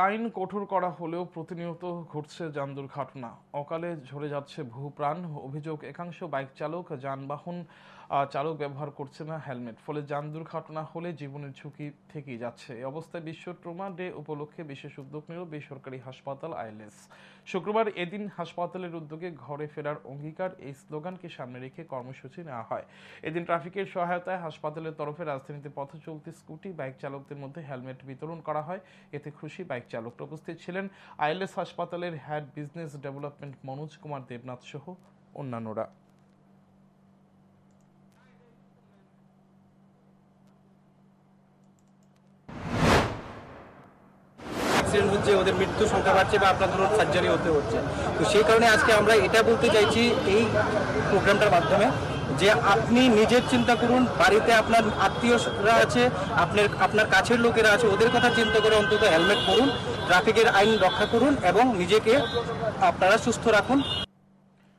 আইন কঠোর করা হলেও প্রতিনিয়ত ঘটছে যান দুর্ঘটনা অকালে ঝরে যাচ্ছে বহু প্রাণ। অভিযোগ, একাংশ বাইক চালক, যানবাহন চালক ব্যবহার করছে না হেলমেট। ফলে যান দুর্ঘটনা হলে জীবনের ঝুঁকি থেকেই যাচ্ছে। এই অবস্থায় বিশ্ব ট্রোমা ডে উপলক্ষে বিশেষ উদ্যোগ নিল বেসরকারি হাসপাতাল আইএলএস। শুক্রবার এদিন হাসপাতালের উদ্যোগে ঘরে ফেরার অঙ্গীকার এই স্লোগানকে সামনে রেখে কর্মসূচি নেওয়া হয়। এদিন ট্রাফিকের সহায়তায় হাসপাতালের তরফে রাজধানীতে পথ চলতি স্কুটি বাইক চালকদের মধ্যে হেলমেট বিতরণ করা হয়। এতে খুশি বাইক চালকরা উপস্থিত ছিলেন। আইএলএস হাসপাতালের head business development Manoj Kumar Debnath সহ অন্যান্যরা। অ্যাক্সিডেন্ট হচ্ছে, ওদের মৃত্যু সংখ্যা বাড়ছে বা আপনার ধরুন সার্জারি হতে হচ্ছে। তো সেই কারণে আজকে আমরা এটা বলতে চাইছি এই প্রোগ্রামটার মাধ্যমে যে আপনি নিজের চিন্তা করুন, বাড়িতে আপনার আত্মীয়রা আছে, আপনার আপনার কাছের লোকেরা আছে, ওদের কথা চিন্তা করে অন্তত হেলমেট পরুন ট্রাফিকের আইন রক্ষা করুন এবং নিজেকে আপনারা সুস্থ রাখুন।